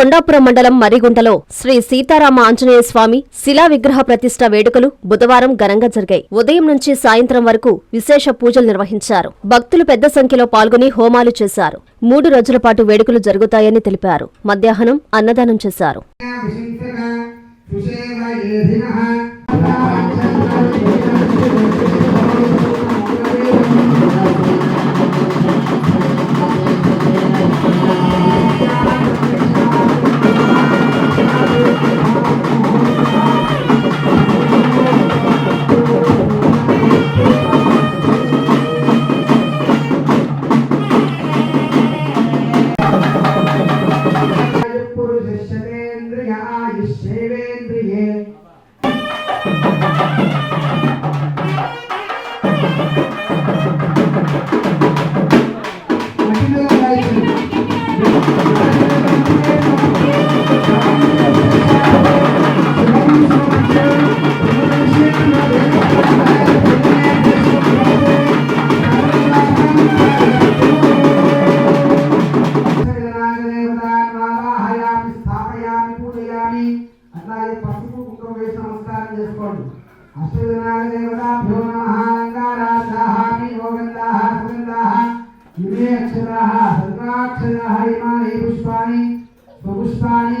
కొండాపురం మండలం మరిగుంటలో శ్రీ సీతారామ ఆంజనేయ స్వామి శిలా విగ్రహ ప్రతిష్ట వేడుకలు బుధవారం ఘనంగా జరిగాయి. ఉదయం నుంచి సాయంత్రం వరకు విశేష పూజలు నిర్వహించారు. భక్తులు పెద్ద సంఖ్యలో పాల్గొని హోమాలు చేశారు. మూడు రోజుల పాటు వేడుకలు జరుగుతాయని తెలిపారు. మధ్యాహ్నం అన్నదానం చేశారు. Save it. అష్టవినాయకదేవతాభ్యో నమః అలంకారార్థాః యోగంధాః సుగంధాః ఇమే అక్షరాः సర్వాక్షరాः ఇమాని పుష్పాణి స్వపుష్పాణి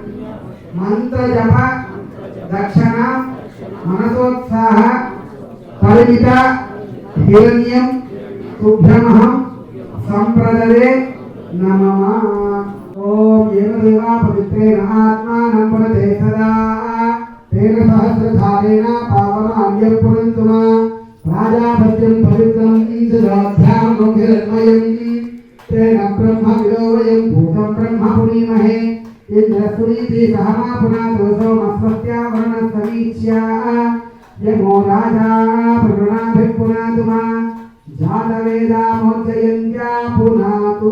మంత్ర జప దక్షణ మనసోత్సాహ పరిమిత హిరణ్యం శుభ్రమహం సంప్రదరే నమ. ఓం ఏమదేవా పవిత్రేణ ఆత్మానం పురతే సదా. తేన సహస్రధారేణ పావన అన్యం పురంతు మా రాజాభద్యం పవిత్రం ఈశ్వరాధ్యామోఖిరన్వయం తేన బ్రహ్మ విలోవయం భూతం బ్రహ్మ పుణీమహే ఇంద్రస్వీతి సహమా పునాదోషో మత్స్యావరణ సమీక్ష్యా యమో రాజా ప్రగణాభిపునాదు మా జాతవేదా మోచయంత్యా పునాతూ